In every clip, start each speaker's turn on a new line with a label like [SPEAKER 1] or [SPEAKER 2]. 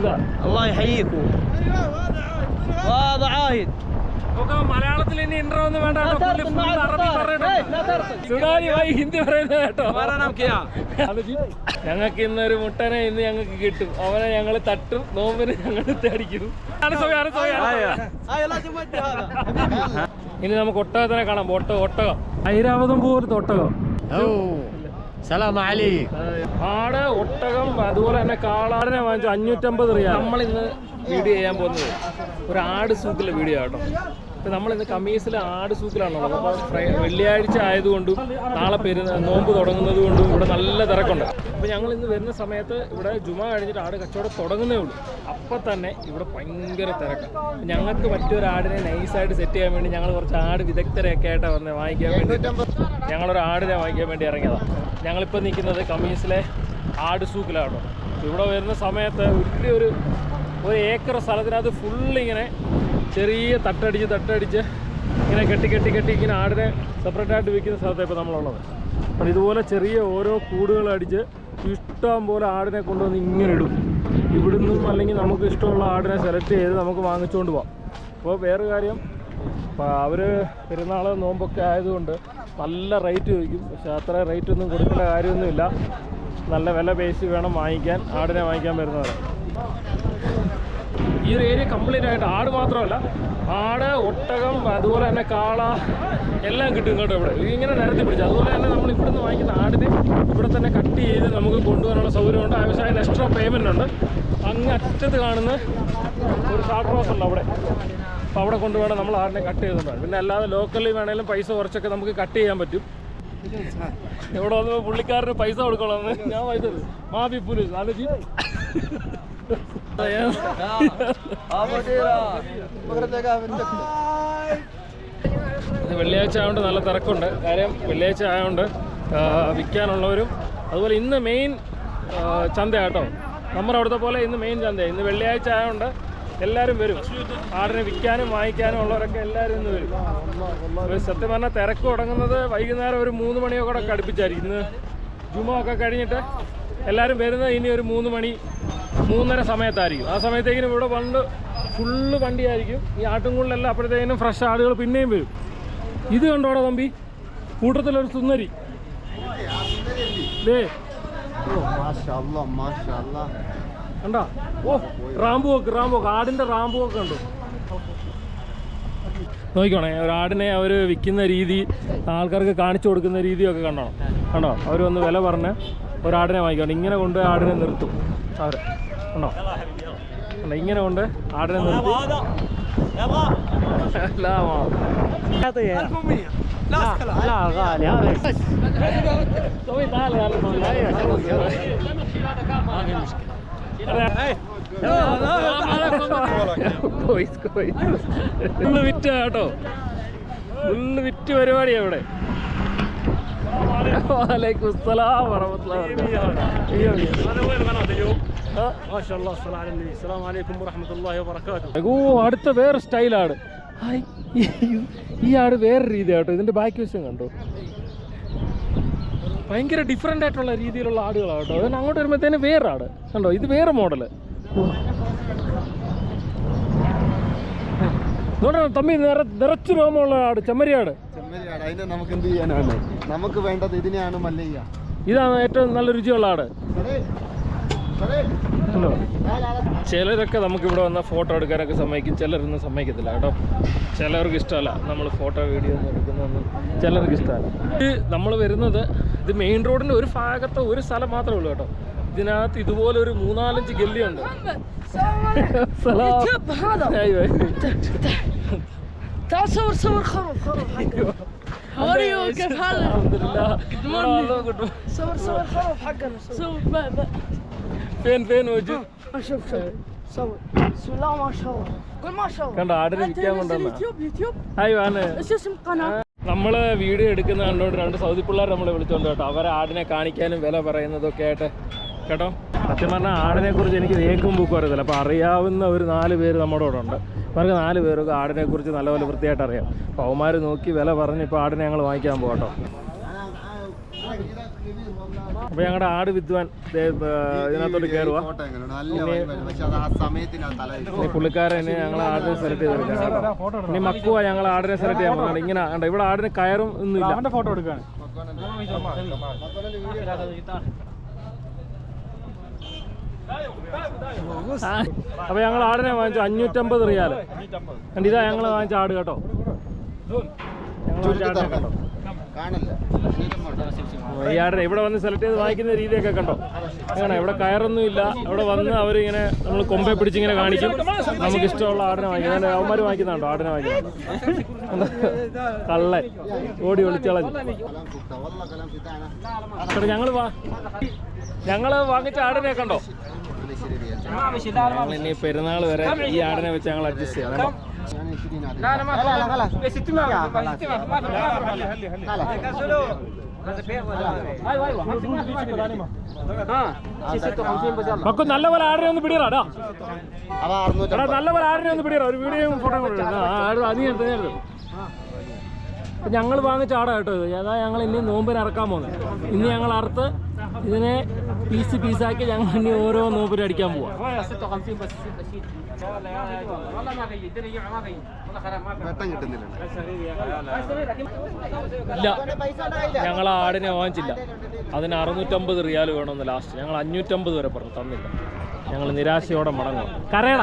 [SPEAKER 1] ഇതാ
[SPEAKER 2] അള്ളാഹ് ഹയ്യക്കൂ വാദ
[SPEAKER 1] ആയിദ് മലയാളത്തിൽ ഇനി ഇൻട്രോ ഒന്നും വേണ്ട സുഡാനി ഹിന്ദി പറയുന്നത് കേട്ടോ. ഞങ്ങൾക്ക് ഇന്നൊരു മുട്ടനെ ഇന്ന് ഞങ്ങൾക്ക് കിട്ടും. അവനെ ഞങ്ങൾ തട്ടും നോമ്പിന് ഞങ്ങൾ തടിക്കും ഇനി നമുക്ക് ഒട്ടകത്തിനെ കാണാം. ഒട്ടകം. ഐരാവതം പോലത്തെ ഒട്ടകം.
[SPEAKER 2] ഓ സലാമലി
[SPEAKER 1] ആട് ഒട്ടകം അതുപോലെ തന്നെ കാളാടിനെ വാങ്ങിച്ചു അഞ്ഞൂറ്റമ്പത് റിയാൽ. നമ്മളിന്ന് വീഡിയോ ചെയ്യാൻ പോകുന്നത് ഒരു ആട് സൂക്കിലെ വീഡിയോ ആട്ടോ. നമ്മളിന്ന് കമ്മീസിലെ ആട് ഫ്രൈ- വെള്ളിയാഴ്ച ആയതുകൊണ്ടും നാളെ പെരുന്ന നോമ്പ് തുടങ്ങുന്നത് കൊണ്ടും ഇവിടെ നല്ല തിരക്കുണ്ട്. അപ്പോൾ ഞങ്ങൾ ഇന്ന് വരുന്ന സമയത്ത് ഇവിടെ ജുമ കഴിഞ്ഞിട്ട് ആട് കച്ചവടം തുടങ്ങുന്നേ ഉള്ളൂ. അപ്പോൾ തന്നെ ഇവിടെ ഭയങ്കര തിരക്കാണ് ഞങ്ങൾക്ക് പറ്റിയൊരു ആടിനെ നൈസായിട്ട് സെറ്റ് ചെയ്യാൻ വേണ്ടി ഞങ്ങൾ കുറച്ച് ആട് വിദഗ്ധരെയൊക്കെ ആയിട്ടാണ് വന്ന് വാങ്ങിക്കാൻ വേണ്ടി. ഞങ്ങളൊരു ആടിനെ വാങ്ങിക്കാൻ വേണ്ടി ഇറങ്ങിയതാണ് ഞങ്ങളിപ്പോൾ നിൽക്കുന്നത് കമ്മീസിലെ ആട് സൂക്കിലാണ് ഇവിടെ വരുന്ന സമയത്ത് വലിയൊരു ഒരു ഏക്കർ സ്ഥലത്തിനകത്ത് ഫുള്ള് ഇങ്ങനെ ചെറിയ തട്ടടിച്ച് തട്ടടിച്ച് ഇങ്ങനെ കെട്ടി കെട്ടി കെട്ടി ഇങ്ങനെ ആടിനെ സെപ്പറേറ്റായിട്ട് വിൽക്കുന്ന സ്ഥലത്താണ് ഇപ്പോൾ നമ്മളുള്ളത്. അപ്പം ഇതുപോലെ ചെറിയ ഓരോ കൂടുകൾ അടിച്ച് ഇഷ്ടം പോലെ ആടിനെ കൊണ്ടുവന്ന് ഇങ്ങനെ ഇടും. ഇവിടുന്നും അല്ലെങ്കിൽ നമുക്ക് ഇഷ്ടമുള്ള ആടിനെ സെലക്ട് ചെയ്ത് നമുക്ക് വാങ്ങിച്ചുകൊണ്ട് പോകാം അപ്പോൾ വേറെ കാര്യം അവർ പെരുന്നാൾ നോമ്പൊക്കെ ആയതുകൊണ്ട് നല്ല റേറ്റ് ചോദിക്കും. പക്ഷെ അത്ര റേറ്റ് ഒന്നും കൊടുക്കേണ്ട കാര്യമൊന്നുമില്ല. നല്ല വില പേശി വേണം വാങ്ങിക്കാൻ ആടിനെ വാങ്ങിക്കാൻ വരുന്നവർ ഈ ഒരു ഏരിയ കംപ്ലീറ്റ് ആയിട്ട് ആട് മാത്രമല്ല ആട് ഒട്ടകം അതുപോലെ തന്നെ കാള എല്ലാം കിട്ടും കേട്ടോ ഇവിടെ. ഇങ്ങനെ നിരത്തി പിടിച്ചു. അതുപോലെ തന്നെ നമ്മൾ ഇവിടെ നിന്ന് വാങ്ങിക്കുന്ന ആടിനെ ഇവിടെ തന്നെ കട്ട് ചെയ്ത് നമുക്ക് കൊണ്ടുപോകാനുള്ള സൗകര്യമുണ്ട്. ആവശ്യമായ എക്സ്ട്രാ പേയ്മെന്റ് ഉണ്ട്. അങ്ങ് അറ്റത്ത് കാണുന്ന ഒരു ഷാർട്ട് റോസ് ഉണ്ട് അവിടെ. അപ്പോൾ അവിടെ കൊണ്ടുപോകണം നമ്മൾ ആടിനെ കട്ട് ചെയ്തിട്ടുണ്ട് പിന്നെ അല്ലാതെ ലോക്കലിൽ വേണമെങ്കിലും പൈസ കുറച്ചൊക്കെ നമുക്ക് കട്ട് ചെയ്യാൻ പറ്റും. ഇവിടെ വന്നപ്പോ പുള്ളിക്കാരന് പൈസ കൊടുക്കണം ഞാൻ പൈസ. മാഫി പോലീസ് ആലോചി ഇത് വെള്ളിയാഴ്ച ആയതുകൊണ്ട് നല്ല തിരക്കുണ്ട്. കാര്യം വെള്ളിയാഴ്ച ആയതുകൊണ്ട് വിൽക്കാനുള്ളവരും അതുപോലെ ഇന്ന് മെയിൻ ചന്തയാട്ടോ നമ്മുടെ അവിടുത്തെ പോലെ ഇന്ന് മെയിൻ ചന്ത ഇന്ന് വെള്ളിയാഴ്ച ആയതുകൊണ്ട് എല്ലാവരും വരും. ആടിനെ വിൽക്കാനും വാങ്ങിക്കാനും ഉള്ളവരൊക്കെ എല്ലാവരും ഇന്ന് വരും. സത്യം പറഞ്ഞാൽ തിരക്ക് തുടങ്ങുന്നത് വൈകുന്നേരം ഒരു മൂന്ന് മണിയൊക്കെ കൂടെ കടുപ്പിച്ചായിരിക്കും ഇന്ന് ജുമ ഒക്കെ കഴിഞ്ഞിട്ട് എല്ലാവരും വരുന്നത് ഇനി ഒരു മൂന്ന് മണി മൂന്നര സമയത്തായിരിക്കും. ആ സമയത്തേക്കിനും ഇവിടെ വണ്ട് ഫുള്ള് വണ്ടിയായിരിക്കും. ഈ ആട്ടുംകൂടിലെല്ലാം അപ്പോഴത്തേക്കിനും ഫ്രഷ് ആടുകൾ പിന്നെയും വരും. ഇത് കണ്ടോടാ തമ്പി? കൂട്ടത്തിലൊരു സുന്ദരി. ദേ.
[SPEAKER 2] മാഷാ മാഷാ الله ما شاء الله
[SPEAKER 1] കണ്ടാ ഓ റാമ്പു വോക്ക് റാമ്പു വോക്ക് ആടിൻ്റെ റാമ്പു വോക്ക് കണ്ടു നോക്കിക്കോണേ ഒരു ആടിനെ അവർ വിൽക്കുന്ന രീതി ആൾക്കാർക്ക് കാണിച്ചു കൊടുക്കുന്ന രീതിയൊക്കെ കണ്ടോ കണ്ടോ അവർ വന്ന് വില പറഞ്ഞ് ഒരാടിനെ വാങ്ങിക്കണം ഇങ്ങനെ കൊണ്ട് ആടിനെ നിർത്തും അവർ കണ്ടോ കണ്ടോ ഇങ്ങനെ കൊണ്ട് ആടിനെ നിർത്തി لا ما
[SPEAKER 2] لا لا غالي هذا
[SPEAKER 1] طويل تعال تعال ഫുള്ള് വിറ്റ് കേട്ടോ ഫുള്ള് വിറ്റ് പരിപാടിയാ ഇവിടെ വലൈക്കും അസ്സലാം വറഹ്മത്തുള്ളാഹി വബറകാതുഹു. ആ,
[SPEAKER 3] ما شاء الله الصلاة على النبي السلام عليكم ورحمة الله وبركاته
[SPEAKER 1] ഓ അടുത്ത വേറെ സ്റ്റൈലാണ് ഹായ് ഈ- ഈ ആട് വേറെ രീതിയാട്ടോ ഇതിന്റെ ബാക്ക് വശം കണ്ടോ ഭയങ്കര ഡിഫറെന്റ് ആയിട്ടുള്ള രീതിയിലുള്ള ആടുകളാണ് കേട്ടോ. അതിന് അങ്ങോട്ട് വരുമ്പോഴത്തേന് വേറെ ആട് കണ്ടോ? ഇത് വേറെ മോഡൽ തമ്മി നിറ നിറച്ച് രോമമുള്ള ആട് ചെമ്മരിയാട്.
[SPEAKER 2] ചെമ്മരിയാട് അതിനെ നമുക്ക് എന്ത് ചെയ്യാനാണ്? നമുക്ക് വേണ്ടത് ഇതിനെയാണ് മല്ലയ്യ.
[SPEAKER 1] ഇതാണ് ഏറ്റവും നല്ല രുചിയുള്ള ആട്. ചിലരൊക്കെ നമുക്ക് ഇവിടെ വന്ന ഫോട്ടോ എടുക്കാനൊക്കെ സമ്മതിക്കും. ചിലരൊന്നും സമ്മതിക്കത്തില്ല കേട്ടോ. ചിലർക്ക് ഇഷ്ടമല്ല നമ്മൾ ഫോട്ടോ വീഡിയോ ഒന്നും എടുക്കുന്നതൊന്നും ചിലർക്ക് ഇഷ്ടമല്ല. ഇത് നമ്മൾ വരുന്നത് ഇത് മെയിൻ റോഡിൻ്റെ ഒരു ഭാഗത്തെ ഒരു സ്ഥലം മാത്രമേ ഉള്ളൂ കേട്ടോ ഇതിനകത്ത് ഇതുപോലെ ഒരു മൂന്നാലഞ്ച് ഗല്ലിയുണ്ട് സലാം. അയ്യോ.
[SPEAKER 4] تعال صور صور خروف خروف حقنا هوريو كيف حالك
[SPEAKER 1] അൽഹംദുലില്ലാ.
[SPEAKER 4] morning.
[SPEAKER 1] Good morning.
[SPEAKER 4] صور صور خروف حقنا صور بقى بقى
[SPEAKER 1] fan fan വെച്ച്
[SPEAKER 4] ما شوف شوف صور بسم الله ما شاء الله قول ما شاء الله
[SPEAKER 1] കണ്ടോ ആടിനെ
[SPEAKER 4] انت
[SPEAKER 1] വിൽക്കാൻ
[SPEAKER 4] نزل
[SPEAKER 1] കൊണ്ടുവന്ന
[SPEAKER 4] يوتيوب يوتيوب
[SPEAKER 1] ഹായ് വാണ്
[SPEAKER 4] ايش اسم القناه؟
[SPEAKER 1] നമ്മൾ വീഡിയോ എടുക്കുന്ന കണ്ടോണ്ട് രണ്ട് സൗദി പിള്ളേർ നമ്മളെ വിളിച്ചോണ്ട് കേട്ടോ. അവരെ ആടിനെ കാണിക്കാനും വില പറയുന്നതൊക്കെ ആയിട്ട്. കേട്ടോ? സത്യം പറഞ്ഞാൽ ആടിനെ കുറിച്ച് എനിക്ക് ഏക്കും ബുക്കും അറിയത്തില്ല. അപ്പോൾ അറിയാവുന്ന ഒരു നാല് പേര് നമ്മുടെ കൂടെ ഉണ്ട്. അവർക്ക് നാല് പേർക്ക് ആടിനെ കുറിച്ച് നല്ലപോലെ വൃത്തിയായിട്ട് അറിയാം. അപ്പോൾ അവന്മാർ നോക്കി വില പറഞ്ഞ് ഇപ്പോൾ ആടിനെ ഞങ്ങൾ വാങ്ങിക്കാൻ പോകട്ടോ അപ്പോൾ ഞങ്ങളുടെ ആട് വിദ്വാൻ ഇതിനകത്തോട്ട് കയറുക പുള്ളിക്കാരനെ ഞങ്ങൾ ആടിനെ സെലക്ട് ചെയ്തെടുക്കാം ഇനി മക്കുവ ഞങ്ങൾ ആടിനെ സെലക്ട് ചെയ്യാൻ പോകുന്നത് ഇങ്ങനെ കണ്ട ഇവിടെ ആടിന് കയറും ഒന്നുമില്ല
[SPEAKER 3] അവന്റെ ഫോട്ടോ എടുക്കാണ്
[SPEAKER 1] അപ്പൊ ഞങ്ങൾ ആടിനെ വാങ്ങിച്ചു. അഞ്ഞൂറ്റമ്പത് റിയാൽ. കണ്ടിതാ ഇതാ ഞങ്ങൾ വാങ്ങിച്ച ആട് കേട്ടോ? ഞങ്ങൾ വാങ്ങിച്ച ആടിനെ കണ്ടോ ആടിനെ ഇവിടെ വന്ന് സെലക്ട് ചെയ്ത് വാങ്ങിക്കുന്ന രീതിയൊക്കെ കണ്ടോ? അങ്ങനെ ഇവിടെ കയറൊന്നും ഇല്ല ഇവിടെ വന്ന് അവരിങ്ങനെ നമ്മൾ കൊമ്പെ പിടിച്ചിങ്ങനെ കാണിക്കും. നമുക്ക് ഇഷ്ടമുള്ള ആടിനെ വാങ്ങിക്കും. അവന്മാർ വാങ്ങിക്കുന്നുണ്ടോ? ആടിനെ വാങ്ങിക്കുന്നുണ്ടോ? കള്ളൻ. ഓടി ഒളിച്ചളഞ്ഞു. ഇവിടെ ഞങ്ങൾ വാ. ഞങ്ങൾ വാങ്ങിച്ച ആടിനെ കണ്ടോ? ഞങ്ങൾ ഇനി പെരുന്നാൾ വരെ ഈ ആടിനെ വെച്ച് ഞങ്ങൾ അഡ്ജസ്റ്റ് ചെയ്യാം നല്ലപോലെ ആടിനെ ഒന്ന് പിടിയറാ
[SPEAKER 2] അവ അറുന്നൂറ്റി
[SPEAKER 1] എടാ നല്ലപോലെ ആടിനെ ഒന്ന് പിടിയറാ ഒരു വീഡിയോയും ഫോട്ടോ അധികം ഞങ്ങൾ വാങ്ങിച്ച ആടാ കേട്ടോ അതാ ഞങ്ങൾ ഇനി നോമ്പിന് ഇറക്കാൻ പോകുന്നത്? ഇനി ഞങ്ങൾ അറുത്ത് ഇതിനെ പീസ് പീസാക്കി ഞങ്ങൾ ഇനി ഓരോ നോമ്പിന് അടിക്കാൻ പോവാം. ഇല്ല. ഞങ്ങൾ ആടിനെ വാങ്ങിച്ചില്ല. അതിന് അറുന്നൂറ്റമ്പത് റിയാൽ വേണമെന്ന് ലാസ്റ്റ് ഞങ്ങൾ അഞ്ഞൂറ്റമ്പത് വരെ പറഞ്ഞു. തന്നില്ല. ഞങ്ങൾ നിരാശയോടെ മടങ്ങും. കരയണ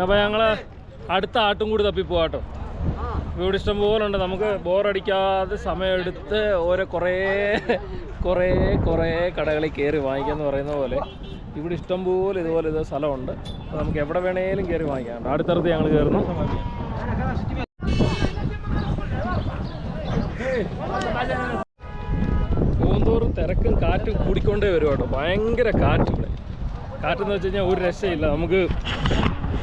[SPEAKER 1] അപ്പൊ ഞങ്ങൾ അടുത്ത ആട്ടും കൂടി തപ്പി പോവാട്ടോ ഇവിടെ ഇഷ്ടം പോലെ ഉണ്ട് നമുക്ക് ബോറടിക്കാതെ സമയമെടുത്ത് ഓരോ കുറേ കുറേ കുറേ കടകളിൽ കയറി വാങ്ങിക്കുക എന്ന് പറയുന്ന പോലെ ഇവിടെ ഇഷ്ടം പോലെ ഇതുപോലെ ഇത് സ്ഥലമുണ്ട്. അപ്പോൾ നമുക്ക് എവിടെ വേണേലും കയറി വാങ്ങിക്കാം. അടുത്തടുത്ത് ഞങ്ങൾ കയറുന്നു. പോകുന്തോറും തിരക്കും കാറ്റും കൂടിക്കൊണ്ടേ വരും കേട്ടോ. ഭയങ്കര കാറ്റ് ഇവിടെ. കാറ്റെന്ന് വെച്ച് കഴിഞ്ഞാൽ ഒരു രക്ഷയില്ല. നമുക്ക്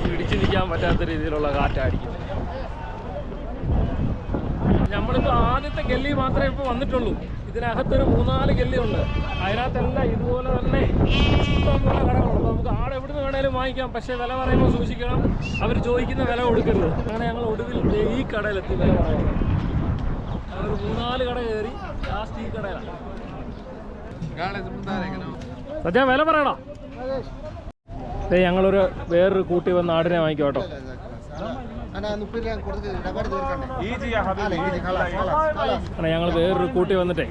[SPEAKER 1] പിടിച്ചു നിൽക്കാൻ പറ്റാത്ത രീതിയിലുള്ള കാറ്റായിരിക്കും. ആദ്യത്തെ ഗല്ലി മാത്രമേ ഇപ്പോൾ വന്നിട്ടുള്ളൂ. ഇതിനകത്തൊരു മൂന്നാൽ ഗല്ലി ഉണ്ട് അതിനകത്തെല്ലാം ഇതുപോലെ തന്നെ ഇഷ്ടംപോലെ കടകളുണ്ട്. നമുക്ക് ആടെ എവിടെ നിന്ന് വേണേലും വാങ്ങിക്കാം. പക്ഷേ വില പറയുമ്പോൾ സൂക്ഷിക്കണം. അവർ ചോദിക്കുന്ന വില കൊടുക്കരുത്. അങ്ങനെ ഞങ്ങൾ ഒടുവിൽ ഈ കടയിലെത്തി വില പറയുന്നത് ഒരു മൂന്നാൽ കട കയറി ലാസ്റ്റ് ഈ കടയിലാണ്. സത്യ വില പറയണോ? ഞങ്ങളൊരു വേറൊരു കൂട്ടി വന്ന് ആടിനെ വാങ്ങിക്കും ഞങ്ങൾ വേറൊരു കൂട്ടി വന്നിട്ടേ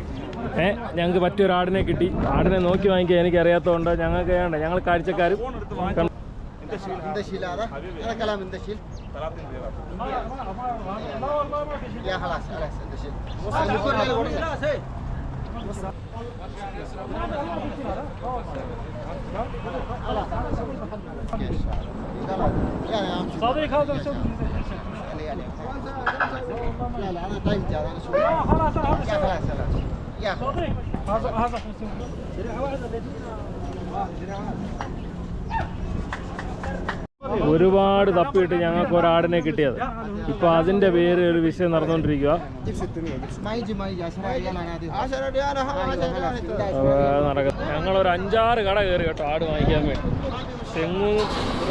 [SPEAKER 1] ഏ ഞങ്ങൾക്ക് പറ്റിയൊരു ആടിനെ കിട്ടി ആടിനെ നോക്കി വാങ്ങിക്കാൻ എനിക്ക് അറിയാത്തതുകൊണ്ട് ഞങ്ങൾക്ക് വേണ്ട ഞങ്ങൾ കാഴ്ചക്കാരും കൺ-
[SPEAKER 3] صديق هذا شوف
[SPEAKER 2] لا لا انا طيب هذا انا شوف
[SPEAKER 3] لا خلاص انا
[SPEAKER 2] يا
[SPEAKER 3] هذا
[SPEAKER 2] خلاص خلاص يا خلاص
[SPEAKER 3] صديق هذا هذا
[SPEAKER 1] ഒരുപാട് തപ്പിയിട്ട് ഞങ്ങൾക്ക് ഒരാടിനെ കിട്ടിയത്. ഇപ്പൊ അതിന്റെ പേര് ഒരു വിഷയം നടന്നുകൊണ്ടിരിക്കുക. ഞങ്ങൾ ഒരു അഞ്ചാറ് കട കയറി കേട്ടോ ആട് വാങ്ങിക്കാൻ വേണ്ടി. തെങ്ങും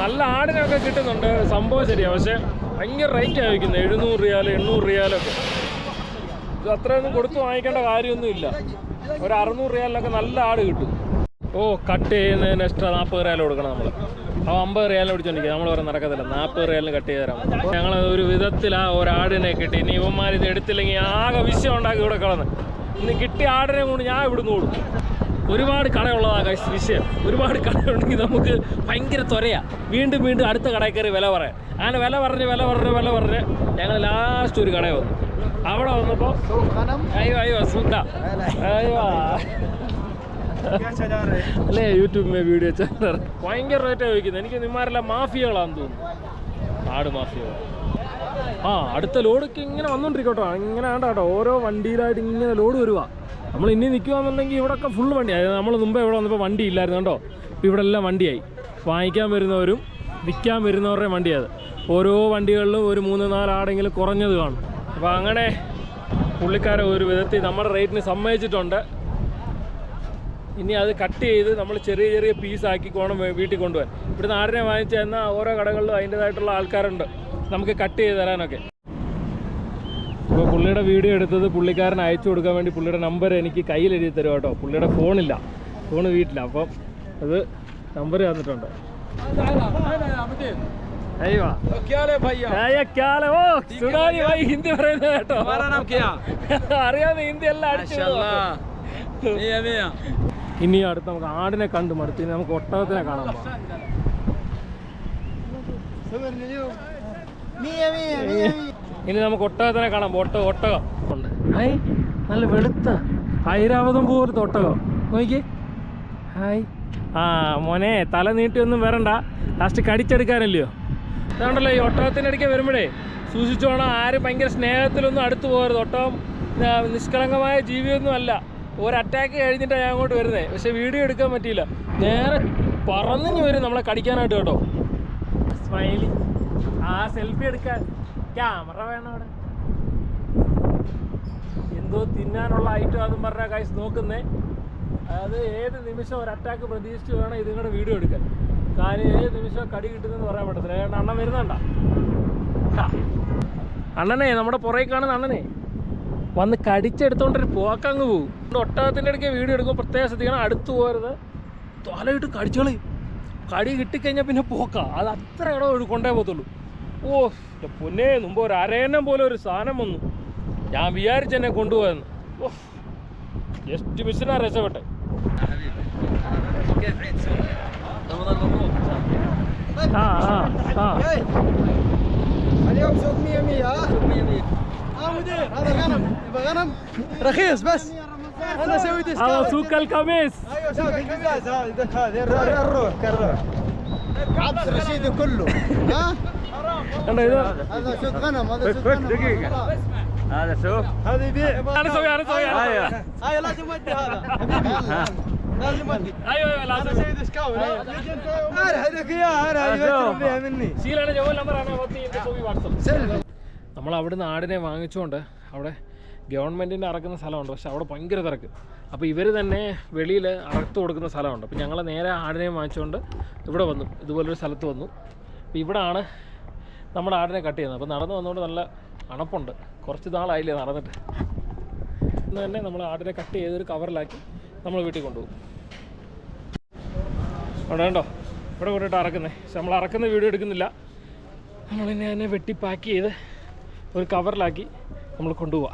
[SPEAKER 1] നല്ല ആടിനൊക്കെ കിട്ടുന്നുണ്ട്. സംഭവം ശരിയാ. പക്ഷെ ഭയങ്കര റേറ്റ് ആയിരിക്കുന്നത് എഴുന്നൂറ് റിയാൽ എണ്ണൂറ് റിയാലൊക്കെ ഇത് അത്രയൊന്നും കൊടുത്ത് വാങ്ങിക്കേണ്ട കാര്യമൊന്നുമില്ല ഒരു അറുന്നൂറ് റിയാലിനൊക്കെ നല്ല ആട് കിട്ടും. ഓ കട്ട് ചെയ്യുന്നതിന് എക്സ്ട്രാ നാൽപ്പത് റിയാൽ കൊടുക്കണം നമ്മൾ ആ അമ്പത് റിയാലിന് പിടിച്ചോണ്ടിരിക്കുക. നമ്മൾ പറയാൻ നടക്കത്തില്ല. നാൽപ്പത് റിയാലിന് കട്ട് ചെയ്ത് തരാം ഞങ്ങൾ ഒരു വിധത്തിൽ ആ ഒരാടിനെ കിട്ടി. ഇനി ഇവന്മാർ ഇത് എടുത്തില്ലെങ്കിൽ ആകെ വിഷയം ഉണ്ടാക്കി ഇവിടെ കളന്ന് ഇന്ന് കിട്ടിയ ആടിനെ കൊണ്ട് ഞാൻ ഇവിടുന്ന് ഓടും. ഒരുപാട് കടയുള്ളതാണ് വിഷയം. ഒരുപാട് കടയുണ്ടെങ്കിൽ നമുക്ക് ഭയങ്കര ത്വരയാ. വീണ്ടും വീണ്ടും അടുത്ത കടയിൽ കയറി വില പറയാം. അങ്ങനെ വില പറഞ്ഞ് വില പറഞ്ഞ് വില പറഞ്ഞ് ഞങ്ങൾ ലാസ്റ്റ് ഒരു കടയിൽ വന്നു. അവിടെ വന്നപ്പോൾ അയ്യോ അയ്യോ സുഖ. അയ്യോ. അല്ലേ യൂട്യൂബിൽ വീഡിയോ ചാനൽ ഭയങ്കര റേറ്റാണ് ചോദിക്കുന്നത്. എനിക്ക് നിമാരെല്ലാം മാഫിയകളാണെന്ന് തോന്നുന്നു. ആട് മാഫിയ ആ അടുത്ത ലോഡൊക്കെ ഇങ്ങനെ വന്നോണ്ടിരിക്കട്ടോ. ഇങ്ങനെ ആണ്ട കേട്ടോ ഓരോ വണ്ടിയിലായിട്ട് ഇങ്ങനെ ലോഡ് വരുക നമ്മൾ ഇനി നിൽക്കുകയാണെന്നുണ്ടെങ്കിൽ ഇവിടെയൊക്കെ ഫുൾ വണ്ടി അതായത് നമ്മൾ മുമ്പേ ഇവിടെ വന്നപ്പോൾ വണ്ടി ഇല്ലായിരുന്നു കേട്ടോ ഇപ്പോൾ ഇവിടെ എല്ലാം വണ്ടിയായി. വാങ്ങിക്കാൻ വരുന്നവരും വിൽക്കാൻ വരുന്നവരുടെ വണ്ടിയത് ഓരോ വണ്ടികളിലും ഒരു മൂന്ന് നാലാടെങ്കിലും കുറഞ്ഞത് കാണും. അപ്പോൾ അങ്ങനെ പുള്ളിക്കാരെ ഒരു വിധത്തിൽ നമ്മുടെ റേറ്റിന് സമ്മതിച്ചിട്ടുണ്ട്. ഇനി അത് കട്ട് ചെയ്ത് നമ്മൾ ചെറിയ ചെറിയ പീസാക്കി കോണം വീട്ടിൽ കൊണ്ടുപോകാൻ ഇവിടെ നാടിനെ വാങ്ങിച്ചു തന്നാൽ ഓരോ കടകളിലും അതിന്റെതായിട്ടുള്ള ആൾക്കാരുണ്ട്. നമുക്ക് കട്ട് ചെയ്ത് തരാനൊക്കെ. ഇപ്പോൾ പുള്ളിയുടെ വീഡിയോ എടുത്തത് പുള്ളിക്കാരൻ അയച്ചു കൊടുക്കാൻ വേണ്ടി പുള്ളിയുടെ നമ്പർ എനിക്ക് കയ്യിൽ എഴുതി തരും കേട്ടോ. പുള്ളിയുടെ ഫോണില്ല ഫോൺ വീട്ടില്ല. അപ്പം അത് നമ്പർ തന്നിട്ടുണ്ട്. ഹിന്ദി പറയുന്നത് കേട്ടോ. അറിയാതെ ഹിന്ദി എല്ലാം അടിച്ചു ഇനി അടുത്ത് നമുക്ക് ആടിനെ കണ്ട് മടുത്ത് ഇനി നമുക്ക് ഒട്ടകത്തിനെ കാണാൻ ഇനി നമുക്ക് ഒട്ടകത്തിനെ കാണാൻ ഒട്ട ഒട്ടകം. ഉണ്ട്. ഹായ് നല്ല വെളുത്ത ഐരാവതം പോലത്തെ ഒട്ടകം. നോക്കി ഹായ് ആ മോനെ തല നീട്ടിയൊന്നും വരണ്ട. ലാസ്റ്റ് കടിച്ചെടുക്കാനല്ലയോ? അതുകൊണ്ടല്ലോ ഈ ഒട്ടകത്തിന്റെ ഇടയ്ക്ക് വരുമ്പോഴേ സൂക്ഷിച്ചോണം ആരും ഭയങ്കര സ്നേഹത്തിലൊന്നും അടുത്തു പോകരുത്. ഒട്ടകം നിഷ്കളങ്കമായ ജീവിയൊന്നും അല്ല. ഒരു അറ്റാക്ക് കഴിഞ്ഞിട്ടാണ് ഞാൻ അങ്ങോട്ട് വരുന്നത് പക്ഷെ വീഡിയോ എടുക്കാൻ പറ്റിയില്ല. നേരെ പറഞ്ഞു വരും നമ്മളെ കടിക്കാനായിട്ട് കേട്ടോ. സ്മൈലി ആ സെൽഫി എടുക്കാൻ. ക്യാമറ വേണം അവിടെ. എന്തോ തിന്നാനുള്ള ഐറ്റം അതും പറഞ്ഞ കൈസ് നോക്കുന്നേ. അതായത് ഏത് നിമിഷം ഒരു അറ്റാക്ക് പ്രതീക്ഷിച്ച് വേണം ഇതിങ്ങളുടെ വീഡിയോ എടുക്കാൻ. കാര്യം ഏത് നിമിഷം കടി കിട്ടുന്നെന്ന് പറയാൻ പറ്റത്തില്ല. അണ്ണൻ വരുന്നുണ്ടാ? അണ്ണനെ നമ്മുടെ പുറകെ കാണുന്ന അണ്ണനെ. വന്ന് കടിച്ചെടുത്തോണ്ടൊരു പോക്കങ്ങ് പോകും ഒട്ടകത്തിന്റെ ഇടയ്ക്ക് വീഡിയോ എടുക്കുമ്പോൾ പ്രത്യേകം ശ്രദ്ധിക്കണം. അടുത്ത് പോകരുത്. തലയിട്ട് കടിച്ചോളി. കടി കിട്ടിക്കഴിഞ്ഞാൽ പിന്നെ പോക്ക. അത് അത്ര ഇടം കൊണ്ടേ പോകത്തുള്ളൂ. ഓ എന്റെ പൊന്നേ മുമ്പ് ഒരു അരയന്നം പോലെ ഒരു സാധനം വന്നു. ഞാൻ വിചാരിച്ചെന്നെ കൊണ്ടുപോയെന്ന്. ഓ ജസ്റ്റ് മിസ്സിനാ രക്ഷപ്പെട്ടെ. ആ ആ ആ.
[SPEAKER 2] هذا غنم يبغى غنم رخيص بس. أنا أسوي
[SPEAKER 1] ديسك
[SPEAKER 2] هذا
[SPEAKER 1] سوق القميص.
[SPEAKER 2] أيوه سوق القميص. هذا الروح الروح عبد رشيد كله. ها؟
[SPEAKER 1] حرام
[SPEAKER 2] هذا سوق غنم هذا سوق غنم. دقيقة.
[SPEAKER 3] هذا سوق؟
[SPEAKER 2] هذا يبيع.
[SPEAKER 1] أنا أسوي أنا أسوي أيوه.
[SPEAKER 2] أيوه لازم ودي هذا. لازم ودي
[SPEAKER 1] أيوه أيوه لازم.
[SPEAKER 2] أنا أسوي ديسكاونت أيوة. أنا هذيك اياها أنا فيها مني.
[SPEAKER 1] شيل أنا جوال الامر أنا بطيء.
[SPEAKER 2] بسوي واتساب سلم
[SPEAKER 1] നമ്മൾ അവിടുന്ന് ആടിനെ വാങ്ങിച്ചുകൊണ്ട് അവിടെ ഗവൺമെന്റിന്റെ അറക്കുന്ന സ്ഥലമുണ്ട്. പക്ഷെ അവിടെ ഭയങ്കര തിരക്ക്. അപ്പോൾ ഇവർ തന്നെ വെളിയിൽ അറുത്ത് കൊടുക്കുന്ന സ്ഥലമുണ്ട്. അപ്പോൾ ഞങ്ങൾ നേരെ ആടിനെ വാങ്ങിച്ചുകൊണ്ട് ഇവിടെ വന്നു. ഇതുപോലൊരു സ്ഥലത്ത് വന്നു. അപ്പോൾ ഇവിടാണ് നമ്മുടെ ആടിനെ കട്ട് ചെയ്യുന്നത്. അപ്പോൾ നടന്നു വന്നുകൊണ്ട് നല്ല അണപ്പുണ്ട്. കുറച്ച് നാളായില്ലേ നടന്നിട്ട്. ഇന്ന് തന്നെ നമ്മൾ ആടിനെ കട്ട് ചെയ്തൊരു കവറിലാക്കി നമ്മൾ വീട്ടിൽ കൊണ്ടുപോകും. അവിടെ കണ്ടോ? ഇവിടെ കൊണ്ടിട്ട് അറക്കുന്നത് പക്ഷെ നമ്മൾ അറക്കുന്ന വീഡിയോ എടുക്കുന്നില്ല. നമ്മൾ തന്നെ വെട്ടി പാക്ക് ചെയ്ത് ഒരു കവറിലാക്കി നമ്മൾ കൊണ്ടുപോവാം.